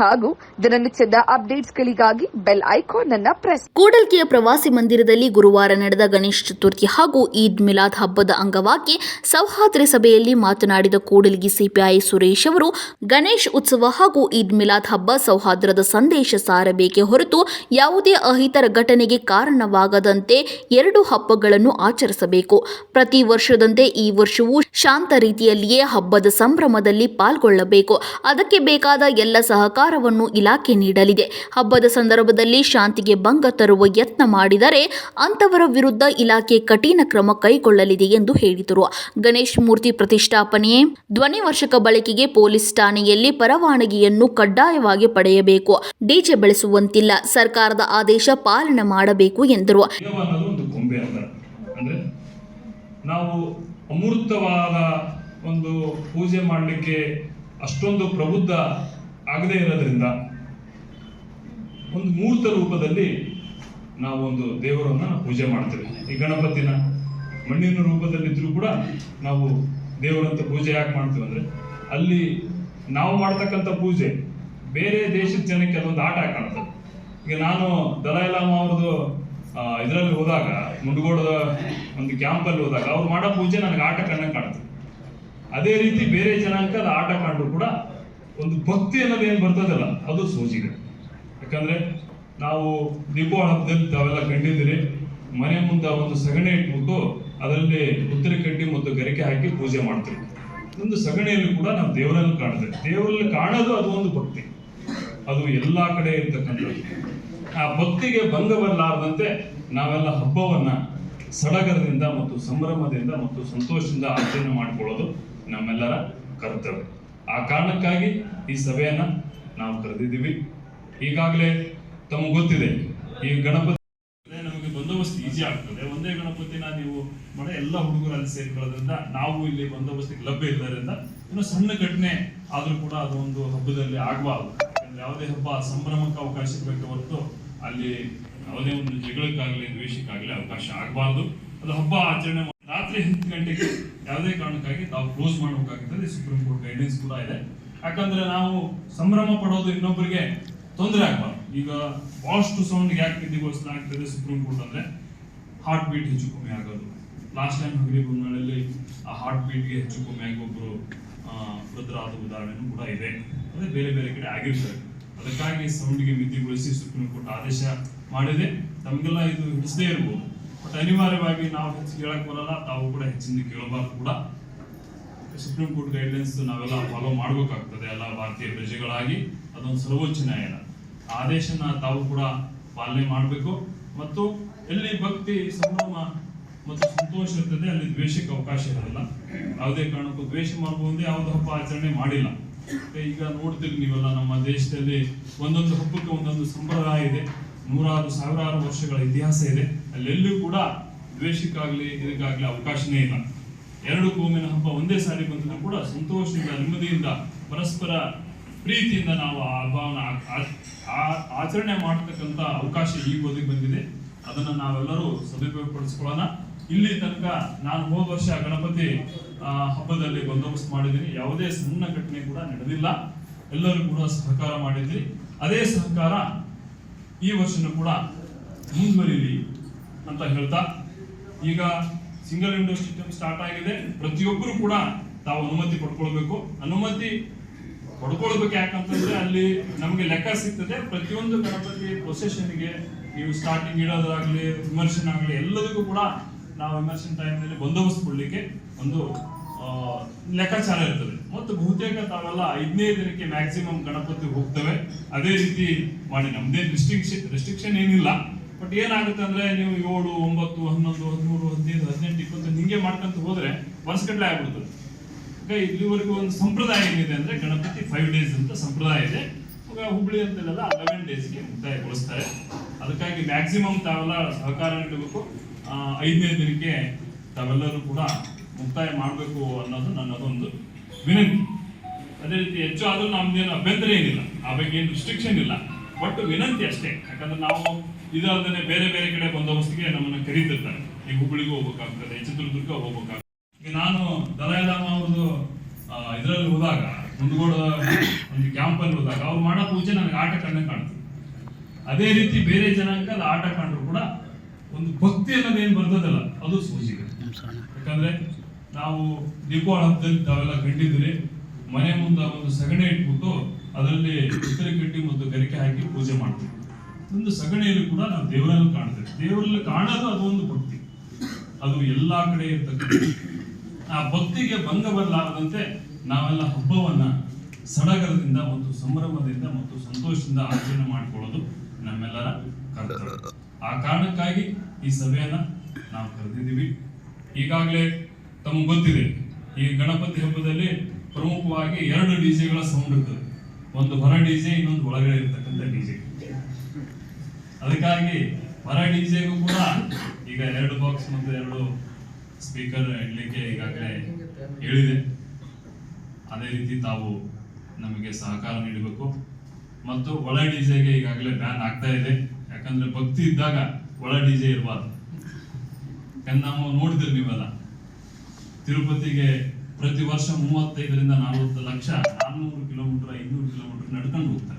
ಹಾಗೂ ದಿನನಿತ್ಯದ ಅಪ್ಡೇಟ್ಸ್ಗಳಿಗಾಗಿ ಬೆಲ್ ಐಕಾನ್ ಅನ್ನ ಪ್ರೆಸ್ ಕೂಡಲ್ಕಿಯ ಪ್ರವಾಸಿ ಮಂದಿರದಲ್ಲಿ ಗುರುವಾರ ನಡೆದ ಗಣೇಶ ಚತುರ್ಥಿ ಹಾಗೂ ಈದ್ ಮಿಲಾದ್ ಹಬ್ಬದ ಅಂಗವಾಗಿ ಸೌಹಾರ್ದ ಸಭೆಯಲ್ಲಿ ಮಾತನಾಡಿದ ಕೂಡಲ್ಗಿ ಸಿಪಿಐ ಸುರೇಶ್ ಅವರು, ಗಣೇಶ್ ಉತ್ಸವ ಹಾಗೂ ಈದ್ ಮಿಲಾದ್ ಹಬ್ಬ ಸೌಹಾರ್ದದ ಸಂದೇಶ ಸಾರಬೇಕೆ ಹೊರತು ಯಾವುದೇ ಅಹಿತರ ಘಟನೆಗೆ ಕಾರಣವಾಗದಂತೆ ಎರಡು ಹಬ್ಬಗಳನ್ನು ಆಚರಿಸಬೇಕು. ಪ್ರತಿ ವರ್ಷದಂತೆ ಈ ವರ್ಷವೂ ಶಾಂತ ರೀತಿಯಲ್ಲಿಯೇ ಹಬ್ಬದ ಸಂಭ್ರಮದಲ್ಲಿ ಪಾಲ್ಗೊಳ್ಳಬೇಕು. ಅದಕ್ಕೆ ಬೇಕಾದ ಎಲ್ಲ ಸಹಕಾರವನ್ನು ಇಲಾಖೆ ನೀಡಲಿದೆ. ಹಬ್ಬದ ಸಂದರ್ಭದಲ್ಲಿ ಶಾಂತಿಗೆ ಭಂಗ ತರುವ ಯತ್ನ ಮಾಡಿದರೆ ಅಂತವರ ವಿರುದ್ಧ ಇಲಾಖೆ ಕಠಿಣ ಕ್ರಮ ಕೈಗೊಳ್ಳಲಿದೆ ಎಂದು ಹೇಳಿದರು. ಗಣೇಶ್ ಮೂರ್ತಿ ಪ್ರತಿಷ್ಠಾಪನೆಯೇ ಧ್ವನಿವರ್ಷಕ ಬಳಕೆಗೆ ಪೊಲೀಸ್ ಠಾಣೆಯಲ್ಲಿ ಪರವಾನಗಿಯನ್ನು ಕಡ್ಡಾಯವಾಗಿ ಪಡೆಯಬೇಕು. ಡಿಜೆ ಬಳಸುವಂತಿಲ್ಲ. ಸರ್ಕಾರದ ಆದೇಶ ಪಾಲನೆ ಮಾಡಬೇಕು ಎಂದರು. ನಾವು ಅಮೂರ್ತವಾದ ಒಂದು ಪೂಜೆ ಮಾಡಲಿಕ್ಕೆ ಅಷ್ಟೊಂದು ಪ್ರಬುದ್ಧ ಆಗದೇ ಇರೋದ್ರಿಂದ ಒಂದು ಮೂರ್ತ ರೂಪದಲ್ಲಿ ನಾವು ಒಂದು ದೇವರನ್ನ ಪೂಜೆ ಮಾಡ್ತೇವೆ. ಈ ಗಣಪತಿನ ಮಣ್ಣಿನ ರೂಪದಲ್ಲಿದ್ದರೂ ಕೂಡ ನಾವು ದೇವರಂತ ಪೂಜೆ ಯಾಕೆ ಮಾಡ್ತೀವಿ ಅಂದ್ರೆ ಅಲ್ಲಿ ನಾವು ಮಾಡ್ತಕ್ಕಂಥ ಪೂಜೆ ಬೇರೆ ದೇಶದ ಜನಕ್ಕೆ ಅದೊಂದು ಆಟ ಕಾಣ್ತದೆ. ಈಗ ನಾನು ದಲೈ ಲಾಮ ಅವ್ರದ್ದು ಇದರಲ್ಲಿ ಹೋದಾಗ, ಮುಂಡಗೋಡದ ಒಂದು ಕ್ಯಾಂಪಲ್ಲಿ ಹೋದಾಗ ಅವ್ರು ಮಾಡೋ ಪೂಜೆ ನನಗೆ ಆಟ ಕಂಡಂಗೆ ಕಾಣ್ತದೆ. ಅದೇ ರೀತಿ ಬೇರೆ ಜನಾಂಗದ ಆಟ ಕಂಡ್ರು ಕೂಡ ಒಂದು ಭಕ್ತಿ ಅನ್ನೋದು ಏನು ಬರ್ತದಲ್ಲ, ಅದು ಸೋಜಿಗೆ. ಯಾಕಂದ್ರೆ ನಾವು ದೀಪಾವಳಿ ಹಬ್ಬದಲ್ಲಿ ತಾವೆಲ್ಲ ಕಂಡಿದ್ದೀರಿ, ಮನೆ ಮುಂದೆ ಒಂದು ಸಗಣಿ ಇಟ್ಬಿಟ್ಟು ಅದರಲ್ಲಿ ಉತ್ತರಿ ಕಡ್ಡಿ ಮತ್ತು ಗರಿಕೆ ಹಾಕಿ ಪೂಜೆ ಮಾಡ್ತೀವಿ. ಒಂದು ಸಗಣಿಯಲ್ಲಿ ಕೂಡ ನಾವು ದೇವರನ್ನು ಕಾಣ್ತೇವೆ. ದೇವರಲ್ಲಿ ಕಾಣೋದು ಅದು ಒಂದು ಭಕ್ತಿ. ಅದು ಎಲ್ಲ ಕಡೆ ಇರ್ತಕ್ಕಂಥದ್ದು. ಆ ಭಕ್ತಿಗೆ ಭಂಗ ಬರಲಾರದಂತೆ ನಾವೆಲ್ಲ ಹಬ್ಬವನ್ನ ಸಡಗರದಿಂದ ಮತ್ತು ಸಂಭ್ರಮದಿಂದ ಮತ್ತು ಸಂತೋಷದಿಂದ ಆಚರಣೆ ಮಾಡಿಕೊಳ್ಳೋದು ನಮ್ಮೆಲ್ಲರ ಕರ್ತವ್ಯ. ಆ ಕಾರಣಕ್ಕಾಗಿ ಈ ಸಭೆಯನ್ನ ನಾವು ಕರೆದಿದ್ದೀವಿ. ಈಗಾಗಲೇ ತಮಗೆ ಗೊತ್ತಿದೆ, ಈ ಗಣಪತಿ ನಮಗೆ ಬಂದೋಬಸ್ತ್ ಈಸಿ ಆಗ್ತದೆ. ಒಂದೇ ಗಣಪತಿನ ನೀವು ಮಾಡಿ ಎಲ್ಲ ಹುಡುಗರು ಅಲ್ಲಿ ಸೇರ್ಕೊಳ್ಳೋದ್ರಿಂದ ನಾವು ಇಲ್ಲಿ ಬಂದೋಬಸ್ತಿಗೆ ಲಭ್ಯ ಇಲ್ಲದ್ರಿಂದ ಇನ್ನು ಸಣ್ಣ ಘಟನೆ ಆದರೂ ಕೂಡ ಅದು ಒಂದು ಹಬ್ಬದಲ್ಲಿ ಆಗಬಾರ್ದು. ಯಾವುದೇ ಹಬ್ಬ ಸಂಭ್ರಮಕ್ಕೆ ಅವಕಾಶ ಇರ್ಬೇಕು ಹೊರತು ಅಲ್ಲಿ ಯಾವುದೇ ಒಂದು ಜಗಳಕ್ಕಾಗಲಿ, ದ್ವೇಷಕ್ಕಾಗಲಿ ಅವಕಾಶ ಆಗಬಾರ್ದು. ಅದು ಹಬ್ಬ ಆಚರಣೆ ರಾತ್ರಿ ಹತ್ತು ಗಂಟೆಗೆ ಯಾವುದೇ ಕಾರಣಕ್ಕಾಗಿ ತಾವು ಕ್ಲೋಸ್ ಮಾಡಬೇಕಾಗುತ್ತದೆ ಸುಪ್ರೀಂ ಕೋರ್ಟ್ ಗೈಡೆನ್ಸ್ ಕೂಡ ಇದೆ. ಯಾಕಂದ್ರೆ ನಾವು ಸಂಭ್ರಮ ಪಡೋದು ಇನ್ನೊಬ್ಬರಿಗೆ ತೊಂದರೆ ಆಗಬಾರ್ದು. ಈಗ ಬಹಳಷ್ಟು ಸೌಂಡ್ ಯಾಕೆ ನಿಧಿಗೋಸ್ಕರ ಆಗ್ತದೆ ಸುಪ್ರೀಂ ಕೋರ್ಟ್ ಅಂದ್ರೆ ಹಾರ್ಟ್ ಬೀಟ್ ಹೆಚ್ಚು ಕಮ್ಮಿ ಆಗೋದು. ಲಾಸ್ಟ್ ಟೈಮ್ ಹಗರಿ ಬಂಗಾಳಲ್ಲಿ ಆ ಹಾರ್ಟ್ ಬೀಟ್ಗೆ ಹೆಚ್ಚು ಕಮ್ಮಿ ಆಗಿ ಒಬ್ಬರು ವೃದ್ಧರಾದ ಉದಾಹರಣೆನೂ ಕೂಡ ಇದೆ. ಅದೇ ಬೇರೆ ಬೇರೆ ಕಡೆ ಆಗಿರ್ತಾರೆ. ಅದಕ್ಕಾಗಿ ಸೌಂಡ್ಗೆ ಮಿತಿಗೊಳಿಸಿ ಸುಪ್ರೀಂ ಕೋರ್ಟ್ ಆದೇಶ ಮಾಡಿದೆ. ತಮಗೆಲ್ಲ ಇದು ಹಿಡಿಸದೇ ಇರ್ಬೋದು. ಬಟ್ ಅನಿವಾರ್ಯವಾಗಿ ನಾವು ಹೆಚ್ಚು ಕೇಳಕ್ ಬರಲ್ಲ, ತಾವು ಕೂಡ ಹೆಚ್ಚಿನ ಕೇಳಬಾರ್ದು ಕೂಡ. ಸುಪ್ರೀಂ ಕೋರ್ಟ್ ಗೈಡ್ಲೈನ್ಸ್ ನಾವೆಲ್ಲ ಫಾಲೋ ಮಾಡಬೇಕಾಗ್ತದೆ, ಎಲ್ಲ ಭಾರತೀಯ ಪ್ರಜೆಗಳಾಗಿ ಅದೊಂದು ಸರ್ವೋಚ್ಚ ನ್ಯಾಯಾಲಯ. ಆದೇಶನ ತಾವು ಕೂಡ ಪಾಲನೆ ಮಾಡಬೇಕು. ಮತ್ತು ಎಲ್ಲಿ ಭಕ್ತಿ, ಸಂಭ್ರಮ ಮತ್ತು ಸಂತೋಷ ಇರ್ತದೆ, ಅಲ್ಲಿ ದ್ವೇಷಕ್ಕೆ ಅವಕಾಶ ಇರಲ್ಲ ಯಾವುದೇ ಕಾರಣಕ್ಕೂ ದ್ವೇಷ ಮಾಡಬಹುದು ಯಾವುದೇ ಹಬ್ಬ ಆಚರಣೆ ಮಾಡಿಲ್ಲ. ಈಗ ನೋಡ್ತೀರಿ ನೀವೆಲ್ಲ, ನಮ್ಮ ದೇಶದಲ್ಲಿ ಒಂದೊಂದು ಹಬ್ಬಕ್ಕೆ ಒಂದೊಂದು ಸಂಪ್ರದಾಯ ಇದೆ. ನೂರಾರು, ಸಾವಿರಾರು ವರ್ಷಗಳ ಇತಿಹಾಸ ಇದೆ. ಅಲ್ಲೆಲ್ಲೂ ಕೂಡ ದ್ವೇಷಕ್ಕಾಗ್ಲಿ, ಇದಕ್ಕಾಗಲಿ ಅವಕಾಶನೇ ಇಲ್ಲ. ಎರಡು ಕೋಮಿನ ಹಬ್ಬ ಒಂದೇ ಸಾರಿ ಬಂದರೂ ಕೂಡ ಸಂತೋಷದಿಂದ, ನೆಮ್ಮದಿಯಿಂದ, ಪರಸ್ಪರ ಪ್ರೀತಿಯಿಂದ ನಾವು ಆ ಹಬ್ಬವನ್ನು ಆಚರಣೆ ಮಾಡತಕ್ಕಂತ ಅವಕಾಶ ಈ ಒದಗಿ ಬಂದಿದೆ. ಅದನ್ನ ನಾವೆಲ್ಲರೂ ಸದುಪಯೋಗಪಡಿಸ್ಕೊಳ್ಳೋಣ. ಇಲ್ಲಿ ತನಕ ನಾನು ಹೋದ ವರ್ಷ ಗಣಪತಿ ಹಬ್ಬದಲ್ಲಿ ಬಂದೋಬಸ್ತ್ ಮಾಡಿದ್ದೀನಿ. ಯಾವುದೇ ಸಣ್ಣ ಘಟನೆ ಕೂಡ ನಡೆದಿಲ್ಲ. ಎಲ್ಲರೂ ಕೂಡ ಸಹಕಾರ ಮಾಡಿದ್ರಿ ಅದೇ ಸಹಕಾರ ಈ ವರ್ಷನೂ ಕೂಡ ಮುಂದುವರಿಲಿ. ಅಂತ ಹೇಳ್ತಾ, ಈಗ ಸಿಂಗಲ್ ವಿಂಡೋ ಸಿಸ್ಟಮ್ ಸ್ಟಾರ್ಟ್ ಆಗಿದೆ. ಪ್ರತಿಯೊಬ್ಬರು ಕೂಡ ತಾವು ಅನುಮತಿ ಪಡ್ಕೊಳ್ಬೇಕು. ಅನುಮತಿ ಪಡ್ಕೊಳ್ಬೇಕು ಯಾಕಂತಂದ್ರೆ ಅಲ್ಲಿ ನಮಗೆ ಲೆಕ್ಕ ಸಿಗ್ತದೆ. ಪ್ರತಿಯೊಂದು ಗಣಪತಿ ಪ್ರೊಸೆಷನ್ಗೆ ನೀವು ಸ್ಟಾರ್ಟಿಂಗ್ ಇಡೋದಾಗ್ಲಿ ವಿಮರ್ಶನ್ ಆಗಲಿ, ಎಲ್ಲದಕ್ಕೂ ಕೂಡ ನಾವು ವಿಮರ್ಶನ್ ಟೈಮ್ನಲ್ಲಿ ಬಂದೋಬಸ್ತ್ ಕೊಡ್ಲಿಕ್ಕೆ ಒಂದು ಲೆಕ್ಕಾಚಾರ ಇರ್ತದೆ. ಮತ್ತು ಬಹುತೇಕ ತಾವೆಲ್ಲ ಐದನೇ ದಿನಕ್ಕೆ ಮ್ಯಾಕ್ಸಿಮಮ್ ಗಣಪತಿ ಹೋಗ್ತವೆ. ಅದೇ ರೀತಿ ಮಾಡಿ ನಮ್ದೇನು ರಿಸ್ಟ್ರಿಕ್ಷನ್ ರಿಸ್ಟ್ರಿಕ್ಷನ್ ಏನಿಲ್ಲ. ಬಟ್ ಏನಾಗುತ್ತೆ ಅಂದ್ರೆ ನೀವು ಏಳು, ಒಂಬತ್ತು, ಹನ್ನೊಂದು, ಹದಿಮೂರು, ಹದಿನೈದು, ಹದಿನೆಂಟು, ಇಪ್ಪತ್ತು ಹಿಂಗೆ ಮಾಡ್ಕೊಂತ ಹೋದ್ರೆ ವರ್ಷಗಟ್ಟಲೆ ಆಗ್ಬಿಡ್ತದೆ. ಇಲ್ಲಿವರೆಗೂ ಒಂದು ಸಂಪ್ರದಾಯ ಏನಿದೆ ಅಂದ್ರೆ ಗಣಪತಿ ಫೈವ್ ಡೇಸ್ ಅಂತ ಸಂಪ್ರದಾಯ ಇದೆ. ಹುಬ್ಳಿ ಅಂತಲೆಲ್ಲ ಲೆವೆನ್ ಡೇಸ್ಗೆ ಮುಕ್ತಾಯಗೊಳಿಸ್ತಾರೆ. ಅದಕ್ಕಾಗಿ ಮ್ಯಾಕ್ಸಿಮಮ್ ತಾವೆಲ್ಲ ಸಹಕಾರ ನೀಡಬೇಕು ಐದನೇ ದಿನಕ್ಕೆ ತಾವೆಲ್ಲರೂ ಕೂಡ ಮುಕ್ತಾಯ ಮಾಡಬೇಕು ಅನ್ನೋದು ನನ್ನದೊಂದು ವಿನಂತಿ. ಅದೇ ರೀತಿ ಹೆಚ್ಚು ಆದ್ರೂ ನಮ್ದೇನು ಅಭ್ಯಂತರ ಏನಿಲ್ಲ. ಆ ಬಗ್ಗೆ ಏನು ರಿಸ್ಟ್ರಿಕ್ಷನ್ ಇಲ್ಲ. ಬಟ್ ವಿನಂತಿ ಅಷ್ಟೇ. ಯಾಕಂದ್ರೆ ನಾವು ಇದಲ್ಲದೆ ಬೇರೆ ಬೇರೆ ಕಡೆ ಬಂದೋಬಸ್ತಿಗೆ ನಮ್ಮನ್ನ ಕರೀತಿರ್ತಾರೆ. ಈಗ ಹುಬ್ಬಳ್ಳಿಗೂ ಹೋಗ್ಬೇಕಾಗ್ತದೆ ಚಿತ್ರದುರ್ಗ ಹೋಗ್ಬೇಕಾಗ್ತದೆ. ಈಗ ನಾನು ದಲೈಲಾಮ ಅವ್ರದ್ದು ಇದರಲ್ಲಿ ಹೋದಾಗ ಮುಂದಗೋಡ ಒಂದು ಕ್ಯಾಂಪಲ್ಲಿ ಹೋದಾಗ, ಅವ್ರು ಮಾಡೋ ಪೂಜೆ ನನಗೆ ಆಟ ಕಂಡೇ ಕಾಣ್ತದೆ. ಅದೇ ರೀತಿ ಬೇರೆ ಜನಾಂಗದ ಆಟ ಕಂಡ್ರು ಕೂಡ ಒಂದು ಭಕ್ತಿ ಅನ್ನೋದು ಏನು ಬರ್ತದಲ್ಲ, ಅದು ಸೂಜಿಗೆ. ಯಾಕಂದ್ರೆ ನಾವು ದೀಪಾವಳಿ ಹಬ್ಬದಲ್ಲಿ ತಾವೆಲ್ಲ ಕಂಡಿದ್ದೀರಿ ಮನೆ ಮುಂದೆ ಒಂದು ಸಗಣಿ ಇಟ್ಬಿಟ್ಟು ಅದರಲ್ಲಿ ಉತ್ತರಿ ಕಟ್ಟಿ ಮತ್ತು ಗರಿಕೆ ಹಾಕಿ ಪೂಜೆ ಮಾಡ್ತೀವಿ. ಒಂದು ಸಗಣಿಯಲ್ಲಿ ಕೂಡ ನಾವು ದೇವರಲ್ಲಿ ಕಾಣ್ತೇವೆ. ದೇವರಲ್ಲಿ ಕಾಣೋದು ಅದು ಒಂದು ಭಕ್ತಿ. ಅದು ಎಲ್ಲಾ ಕಡೆ ಇರ್ತಕ್ಕಂಥ ಆ ಭಕ್ತಿಗೆ ಭಂಗ ಬರಲಾರದಂತೆ ನಾವೆಲ್ಲ ಹಬ್ಬವನ್ನ ಸಡಗರದಿಂದ ಮತ್ತು ಸಂಭ್ರಮದಿಂದ ಮತ್ತು ಸಂತೋಷದಿಂದ ಆಚರಣೆ ಮಾಡಿಕೊಳ್ಳೋದು ನಮ್ಮೆಲ್ಲರ ಕರ್ತವ್ಯ. ಆ ಕಾರಣಕ್ಕಾಗಿ ಈ ಸಭೆಯನ್ನ ನಾವು ಕರೆದಿದ್ದೀವಿ. ಈಗಾಗಲೇ ತಮಗೆ ಗೊತ್ತಿದೆ, ಈ ಗಣಪತಿ ಹಬ್ಬದಲ್ಲಿ ಪ್ರಮುಖವಾಗಿ ಎರಡು ಡಿಜೆಗಳ ಸೌಂಡ್ ಇರ್ತದೆ. ಒಂದು ಹೊರ ಡಿಜೆ ಇನ್ನೊಂದು ಒಳಗಡೆ ಇರ್ತಕ್ಕಂಥ ಡಿಜೆ ಅದಕ್ಕಾಗಿ ಹೊರ ಡಿಜೆಗೂ ಕೂಡ ಈಗ ಎರಡು ಬಾಕ್ಸ್ ಮತ್ತು ಎರಡು ಸ್ಪೀಕರ್ ಇಡಲಿಕ್ಕೆ ಈಗಾಗಲೇ ಹೇಳಿದೆ. ಅದೇ ರೀತಿ ತಾವು ನಮಗೆ ಸಹಕಾರ ನೀಡಬೇಕು. ಮತ್ತು ಒಳ ಡಿಜೆಗೆ ಈಗಾಗಲೇ ಬ್ಯಾನ್ ಆಗ್ತಾ ಇದೆ. ಯಾಕಂದ್ರೆ ಭಕ್ತಿ ಇದ್ದಾಗ ಒಳ ಡಿಜೆ ಇರಬಾರ್ದು. ಯಾಕಂದ್ರೆ ನಾವು ನೋಡಿದ್ರಿ ನೀವೆಲ್ಲ. ತಿರುಪತಿಗೆ ಪ್ರತಿ ವರ್ಷ ಮೂವತ್ತೈದರಿಂದ ನಲವತ್ತು ಲಕ್ಷ ನಾನ್ನೂರು ಕಿಲೋಮೀಟರ್, ಐನೂರು ಕಿಲೋಮೀಟರ್ ನಡ್ಕೊಂಡು ಹೋಗ್ತಾರೆ.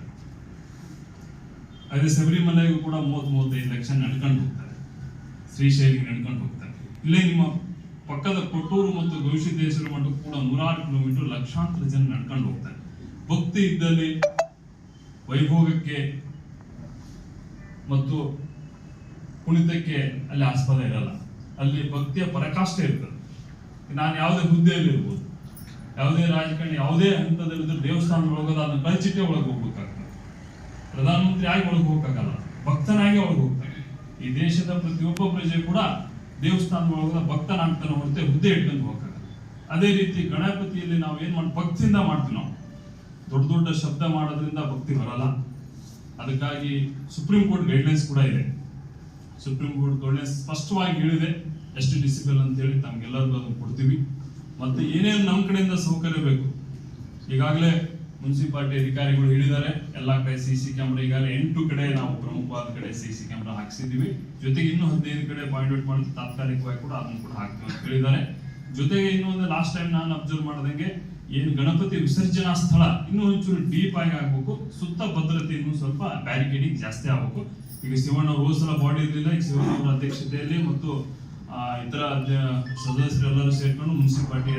ಅದೇ ಶಬರಿಮಲೆಗೂ ಕೂಡ ಮೂವತ್ ಮೂವತ್ತೈದು ಲಕ್ಷ ನಡ್ಕೊಂಡು ಹೋಗ್ತಾರೆ. ಶ್ರೀಶೈಲಿಗೆ ನಡ್ಕೊಂಡು ಹೋಗ್ತಾರೆ. ಇಲ್ಲೇ ನಿಮ್ಮ ಪಕ್ಕದ ಕೊಟ್ಟೂರು ಮತ್ತು ಗವಿಸಿದ್ದೇಶ್ವರ ಮಠಕ್ಕೂ ಕೂಡ ನೂರಾರು ಕಿಲೋಮೀಟರ್ ಲಕ್ಷಾಂತರ ಜನ ನಡ್ಕೊಂಡು ಹೋಗ್ತಾರೆ. ಭಕ್ತಿ ಇದ್ದಲ್ಲಿ ವೈಭೋಗಕ್ಕೆ ಮತ್ತು ಕುಣಿತಕ್ಕೆ ಅಲ್ಲಿ ಆಸ್ಪದ ಇರಲ್ಲ. ಅಲ್ಲಿ ಭಕ್ತಿಯ ಪರಾಕಾಷ್ಠೆ ಇರ್ತದೆ. ನಾನು ಯಾವುದೇ ಹುದ್ದೆಯಲ್ಲಿ ಇರ್ಬೋದು ಯಾವುದೇ ರಾಜಕಾರಣಿ, ಯಾವುದೇ ಹಂತದಲ್ಲಿದ್ದರೂ ದೇವಸ್ಥಾನ ಒಳಗೋದು ಅದನ್ನು ಕಳ್ಚಿಟ್ಟೆ ಒಳಗೆ ಹೋಗ್ಬೇಕಾಗ್ತದೆ. ಪ್ರಧಾನಮಂತ್ರಿ ಆಗಿ ಒಳಗೆ ಹೋಗಕ್ಕಾಗಲ್ಲ ಭಕ್ತನಾಗಿ ಒಳಗೆ ಹೋಗ್ತಾನೆ ಈ ದೇಶದ ಪ್ರತಿಯೊಬ್ಬ ಪ್ರಜೆ ಕೂಡ ದೇವಸ್ಥಾನ ಭಕ್ತನ ಭಕ್ತನಾಗ್ತಾನೆ ಹೊರತೆ ಹುದ್ದೆ ಇಟ್ಕೊಂಡು ಹೋಗಕ್ಕಾಗಲ್ಲ ಅದೇ ರೀತಿ ಗಣಪತಿಯಲ್ಲಿ ನಾವು ಏನ್ ಮಾಡಿ, ಭಕ್ತಿಯಿಂದ ಮಾಡ್ತೀವಿ ನಾವು. ದೊಡ್ಡ ದೊಡ್ಡ ಶಬ್ದ ಮಾಡೋದ್ರಿಂದ ಭಕ್ತಿ ಬರಲ್ಲ. ಅದಕ್ಕಾಗಿ ಸುಪ್ರೀಂ ಕೋರ್ಟ್ ಗೈಡ್ಲೈನ್ಸ್ ಕೂಡ ಇದೆ. ಸುಪ್ರೀಂ ಕೋರ್ಟ್ ಗೈಡ್ಲೈನ್ಸ್ ಸ್ಪಷ್ಟವಾಗಿ ಹೇಳಿದೆ. ಎಷ್ಟು ಡಿಸಿಬಲ್ ಅಂತ ಹೇಳಿ ತಮ್ಗೆಲ್ಲರಿಗೂ ಅದನ್ನು ಕೊಡ್ತೀವಿ. ಮತ್ತೆ ಏನೇನು ನಮ್ಮ ಕಡೆಯಿಂದ ಸೌಕರ್ಯ ಬೇಕು? ಈಗಾಗಲೇ ಮುನ್ಸಿಪಾಲಿಟಿ ಅಧಿಕಾರಿಗಳು ಹೇಳಿದ್ದಾರೆ, ಎಲ್ಲಾ ಕಡೆ ಸಿ ಸಿ ಕ್ಯಾಮ್ರಾ ಈಗಾಗಲೇ ಎಂಟು ಕಡೆ ನಾವು ಪ್ರಮುಖವಾದ ಕಡೆ ಸಿ ಸಿ ಕ್ಯಾಮ್ರಾ ಹಾಕ್ಸಿದೀವಿ ಜೊತೆಗೆ ಇನ್ನೂ ಹದಿನೈದು ಕಡೆ ಪಾಯಿಂಟ್ ಔಟ್ ಮಾಡಿ ತಾತ್ಕಾಲಿಕವಾಗಿ ಕೂಡ ಅದನ್ನು ಕೂಡ ಹಾಕ್ತೀವಿ ಅಂತ ಹೇಳಿದ್ದಾರೆ. ಜೊತೆಗೆ ಇನ್ನೊಂದು ಲಾಸ್ಟ್ ಟೈಮ್ ನಾನು ಅಬ್ಸರ್ವ್ ಮಾಡಿದಂಗೆ ಏನು ಗಣಪತಿ ವಿಸರ್ಜನಾ ಸ್ಥಳ ಇನ್ನೂ ಒಂಚೂರು ಡೀಪ್ ಆಗಿ ಆಗ್ಬೇಕು. ಸುತ್ತ ಭದ್ರತೆ ಇನ್ನೂ ಸ್ವಲ್ಪ ಬ್ಯಾರಿಕೇಡಿಂಗ್ ಜಾಸ್ತಿ ಆಗ್ಬೇಕು. ಈಗ ಶಿವಣ್ಣ ಹೋದ್ಸಲ ಬಾಡಿ ಇರಲಿಲ್ಲ, ಈಗ ಶಿವಣ್ಣ ಅವರ ಅಧ್ಯಕ್ಷತೆಯಲ್ಲಿ ಮತ್ತು ಇತರ ಸದಸ್ಯರೆಲ್ಲರೂ ಸೇರ್ಕೊಂಡು ಮುನ್ಸಿಪಾಲಿಟಿ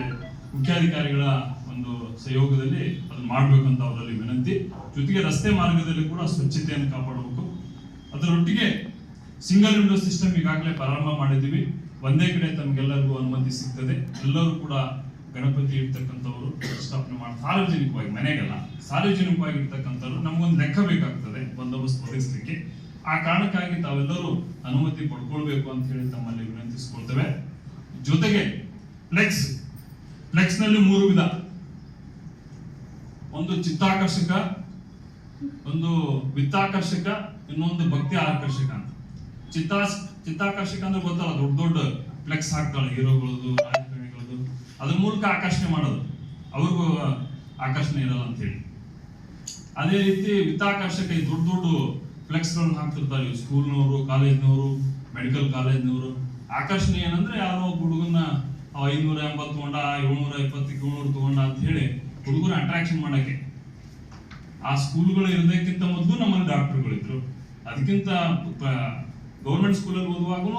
ಮುಖ್ಯಾಧಿಕಾರಿಗಳ ಒಂದು ಸಹಯೋಗದಲ್ಲಿ ಅದನ್ನ ಮಾಡಬೇಕಂತ ಅವರಲ್ಲಿ ವಿನಂತಿ. ಜೊತೆಗೆ ರಸ್ತೆ ಮಾರ್ಗದಲ್ಲಿ ಕೂಡ ಸ್ವಚ್ಛತೆಯನ್ನು ಕಾಪಾಡಬೇಕು. ಅದರೊಟ್ಟಿಗೆ ಸಿಂಗಲ್ ವಿಂಡೋ ಸಿಸ್ಟಮ್ ಈಗಾಗಲೇ ಪ್ರಾರಂಭ ಮಾಡಿದ್ದೀವಿ. ಒಂದೇ ಕಡೆ ತಮಗೆಲ್ಲರಿಗೂ ಅನುಮತಿ ಸಿಗ್ತದೆ. ಎಲ್ಲರೂ ಕೂಡ ಗಣಪತಿ ಇರ್ತಕ್ಕಂಥವ್ರು ಸ್ಥಾಪನೆ ಮಾಡಿ, ಸಾರ್ವಜನಿಕವಾಗಿ, ಮನೆಗೆಲ್ಲ ಸಾರ್ವಜನಿಕವಾಗಿ ಇರ್ತಕ್ಕಂಥವ್ರು ನಮಗೊಂದು ಲೆಕ್ಕ ಬೇಕಾಗ್ತದೆ ಬಂದೋಬಸ್ತ್ ಒದಗಿಸ್ಲಿಕ್ಕೆ. ಆ ಕಾರಣಕ್ಕಾಗಿ ತಾವೆಲ್ಲರೂ ಅನುಮತಿ ಪಡ್ಕೊಳ್ಬೇಕು ಅಂತ ಹೇಳಿ ತಮ್ಮಲ್ಲಿ ವಿನಂತಿಸ್ಕೊಳ್ತೇವೆ. ಜೊತೆಗೆ ಫ್ಲೆಕ್ಸ್ ಫ್ಲೆಕ್ಸ್ನಲ್ಲಿ ಮೂರು ವಿಧ. ಒಂದು ಚಿತ್ತಾಕರ್ಷಕ, ಒಂದು ವಿತ್ತಾಕರ್ಷಕ ಇನ್ನೊಂದು ಭಕ್ತಿ ಆಕರ್ಷಕ ಅಂತ. ಚಿತ್ತಾ, ಚಿತ್ತಾಕರ್ಷಕ ಅಂದ್ರೆ ಗೊತ್ತಲ್ಲ, ದೊಡ್ಡ ದೊಡ್ಡ ಫ್ಲೆಕ್ಸ್ ಹಾಕ್ತಾಳೆ ಹೀರೋಗಳದು ರಾಜಕಾರಣಿಗಳದು ಅದ್ರ ಮೂಲಕ ಆಕರ್ಷಣೆ ಮಾಡೋದು. ಅವ್ರಿಗೂ ಆಕರ್ಷಣೆ ಇರಲ್ಲ ಅಂತ ಹೇಳಿ. ಅದೇ ರೀತಿ ವಿತ್ತಾಕರ್ಷಕ ಈ ದೊಡ್ಡ ದೊಡ್ಡ ಫ್ಲೆಕ್ಸ್ ಗಳನ್ನ ಹಾಕ್ತಿರ್ತಾರೆ ಸ್ಕೂಲ್ನವರು, ಕಾಲೇಜ್ನವರು, ಮೆಡಿಕಲ್ ಕಾಲೇಜ್ನವರು. ಆಕರ್ಷಣೆ ಏನಂದ್ರೆ ಯಾರೋ ಒಬ್ಬ ಹುಡುಗನ ಅವ ಐನೂರ ಎಂಬತ್ತು ತಗೊಂಡ ಏಳ್ನೂರ ಇಪ್ಪತ್ತು ಏಳ್ನೂರು ತಗೊಂಡ ಅಂತ ಹೇಳಿ ಹುಡುಗರ ಅಟ್ರಾಕ್ಷನ್ ಮಾಡಕ್ಕೆ. ಆ ಸ್ಕೂಲ್ಗಳು ಇರೋದಕ್ಕಿಂತ ಮೊದಲು ನಮ್ಮಲ್ಲಿ ಡಾಕ್ಟರ್ಗಳಿದ್ರು ಅದಕ್ಕಿಂತ ಗೌರ್ಮೆಂಟ್ ಸ್ಕೂಲಲ್ಲಿ ಓದುವಾಗೂ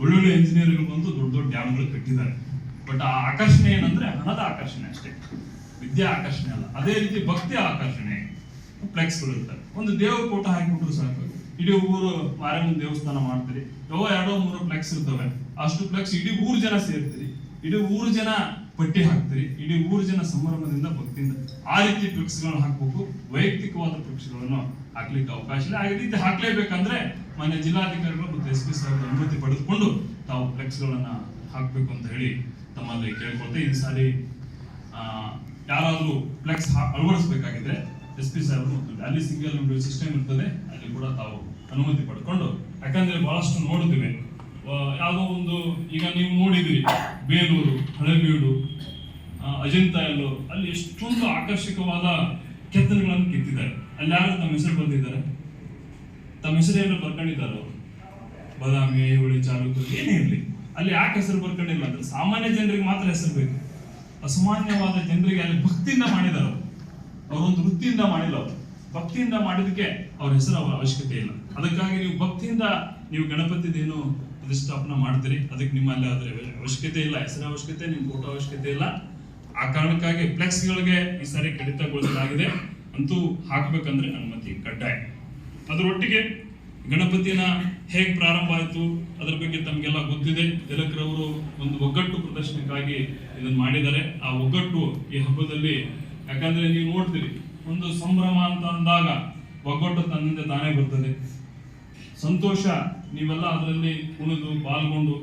ಒಳ್ಳೊಳ್ಳೆ ಇಂಜಿನಿಯರ್ಗಳು ಬಂದು ದೊಡ್ಡ ದೊಡ್ಡ ಡ್ಯಾಮ್ಗಳು ಕಟ್ಟಿದ್ದಾರೆ. ಬಟ್ ಆ ಆಕರ್ಷಣೆ ಏನಂದ್ರೆ ಹಣದ ಆಕರ್ಷಣೆ ಅಷ್ಟೇ. ವಿದ್ಯಾ ಆಕರ್ಷಣೆ ಅಲ್ಲ. ಅದೇ ರೀತಿ ಭಕ್ತಿ ಆಕರ್ಷಣೆ ಫ್ಲೆಕ್ಸ್ಗಳು ಇರ್ತವೆ ಒಂದು ದೇವ್ರ ಫೋಟೋ ಹಾಕಿಬಿಟ್ರು ಸಾಕು. ಇಡೀ ಊರು ಮಾರಮ್ಮನ ದೇವಸ್ಥಾನ ಮಾಡ್ತೀರಿ. ಯಾವ ಎರಡೋ, ಮೂರು ಫ್ಲೆಕ್ಸ್ ಇರ್ತವೆ. ಅಷ್ಟು ಫ್ಲೆಕ್ಸ್ ಇಡೀ ಊರು ಜನ ಸೇರ್ತೀರಿ. ಇಡೀ ಊರು ಜನ ಪಟ್ಟಿ ಹಾಕ್ತೀರಿ. ಇಡೀ ಮೂರು ಜನ ಸಂಭ್ರಮದಿಂದ, ಭಕ್ತಿಯಿಂದ ಆ ರೀತಿ ಫ್ಲೆಕ್ಸ್ಗಳನ್ನು ಹಾಕಬೇಕು. ವೈಯಕ್ತಿಕವಾದ ಫ್ಲೆಕ್ಸ್ಗಳನ್ನು ಹಾಕ್ಲಿಕ್ಕೆ ಅವಕಾಶ ಇಲ್ಲ. ಆ ರೀತಿ ಹಾಕ್ಲೇಬೇಕಂದ್ರೆ ಮನೆ ಜಿಲ್ಲಾಧಿಕಾರಿಗಳು ಮತ್ತು ಎಸ್ ಪಿ ಸಾಹೇಬ್ ಅನುಮತಿ ಪಡೆದುಕೊಂಡು ತಾವು ಫ್ಲೆಕ್ಸ್ಗಳನ್ನ ಹಾಕಬೇಕು ಅಂತ ಹೇಳಿ ತಮ್ಮಲ್ಲಿ ಕೇಳ್ಕೊಳ್ತೆ ಈ ಸಾರಿ ಯಾರಾದರೂ ಫ್ಲೆಕ್ಸ್ ಅಳವಡಿಸಬೇಕಾಗಿದ್ರೆ ಎಸ್ ಪಿ ಸಾಹೇಬ್ ಅಲ್ಲಿ ಸಿಂಗಲ್ ವಿಂಡೋ ಸಿಸ್ಟಮ್ ಇರ್ತದೆ, ಅಲ್ಲಿ ಕೂಡ ತಾವು ಅನುಮತಿ ಪಡ್ಕೊಂಡು. ಯಾಕಂದ್ರೆ ಬಹಳಷ್ಟು ನೋಡಿದ್ವಿ ಯಾವುದೋ ಒಂದು ಈಗ ನೀವು ನೋಡಿದ್ರಿ ಬೇಲೂರು ಹಳೆಬೀಡು ಅಜಂತ ಎಲ್ಲೋ, ಅಲ್ಲಿ ಎಷ್ಟೊಂದು ಆಕರ್ಷಕವಾದ ಕೆತ್ತನೆಗಳನ್ನು ಕೆತ್ತಿದ್ದಾರೆ. ಅಲ್ಲಿ ಯಾರು ತಮ್ಮ ಹೆಸರು ಬಂದಿದ್ದಾರೆ ತಮ್ಮ ಹೆಸರು ಏನಾದ್ರು ಬರ್ಕೊಂಡಿದ್ದಾರೆ? ಬದಾಮಿ ಐಹೊಳಿ ಚಾಲುಕ್ಯ ಏನೇ ಇರಲಿ. ಅಲ್ಲಿ ಯಾಕೆ ಹೆಸರು ಬರ್ಕೊಂಡಿಲ್ಲ ಅಂದ್ರೆ ಸಾಮಾನ್ಯ ಜನರಿಗೆ ಮಾತ್ರ ಹೆಸರು ಬೇಕು. ಅಸಾಮಾನ್ಯವಾದ ಜನರಿಗೆ ಅಲ್ಲಿ ಭಕ್ತಿಯಿಂದ ಮಾಡಿದಾರ ಅವರು. ಅವರೊಂದು ವೃತ್ತಿಯಿಂದ ಮಾಡಿಲ್ಲ ಅವರು. ಭಕ್ತಿಯಿಂದ ಮಾಡಿದಕ್ಕೆ ಅವ್ರ ಹೆಸರು ಅವರ ಅವಶ್ಯಕತೆ ಇಲ್ಲ. ಅದಕ್ಕಾಗಿ ನೀವು ಭಕ್ತಿಯಿಂದ ನೀವು ಗಣಪತಿದೇನು ಪ್ರತಿಷ್ಠಾಪನೆ ಮಾಡ್ತೀರಿ. ಅದಕ್ಕೆ ನಿಮ್ಮಲ್ಲಿ ಅದ್ರ ಅವಶ್ಯಕತೆ ಇಲ್ಲ, ಹೆಸರ ಅವಶ್ಯಕತೆ, ನಿಮ್ಮ ಫೋಟೋ ಅವಶ್ಯಕತೆ ಇಲ್ಲ. ಆ ಕಾರಣಕ್ಕಾಗಿ ಫ್ಲೆಕ್ಸ್ಗಳಿಗೆ ಈ ಸಾರಿ ಕಡಿತಗೊಳಿಸಲಾಗಿದೆ. ಅಂತೂ ಹಾಕಬೇಕಂದ್ರೆ ಅನುಮತಿ ಕಡ್ಡಾಯ. ಅದರೊಟ್ಟಿಗೆ ಗಣಪತಿನ ಹೇಗೆ ಪ್ರಾರಂಭ ಆಯಿತು, ಅದ್ರ ಬಗ್ಗೆ ತಮಗೆಲ್ಲ ಗೊತ್ತಿದೆ. ತಿಲಕ್ರವರು ಒಂದು ಒಗ್ಗಟ್ಟು ಪ್ರದರ್ಶನಕ್ಕಾಗಿ ಇದನ್ನ ಮಾಡಿದ್ದಾರೆ. ಆ ಒಗ್ಗಟ್ಟು ಈ ಹಬ್ಬದಲ್ಲಿ, ಯಾಕಂದ್ರೆ ನೀವು ನೋಡ್ತೀರಿ, ಒಂದು ಸಂಭ್ರಮ ಅಂತ ಅಂದಾಗ ಒಗ್ಗಟ್ಟು ತನ್ನಿಂದ ತಾನೇ ಬರ್ತದೆ. ಸಂತೋಷ ನೀವೆಲ್ಲ ಅದರಲ್ಲಿ ಕುಣಿದು ಪಾಲ್ಗೊಂಡು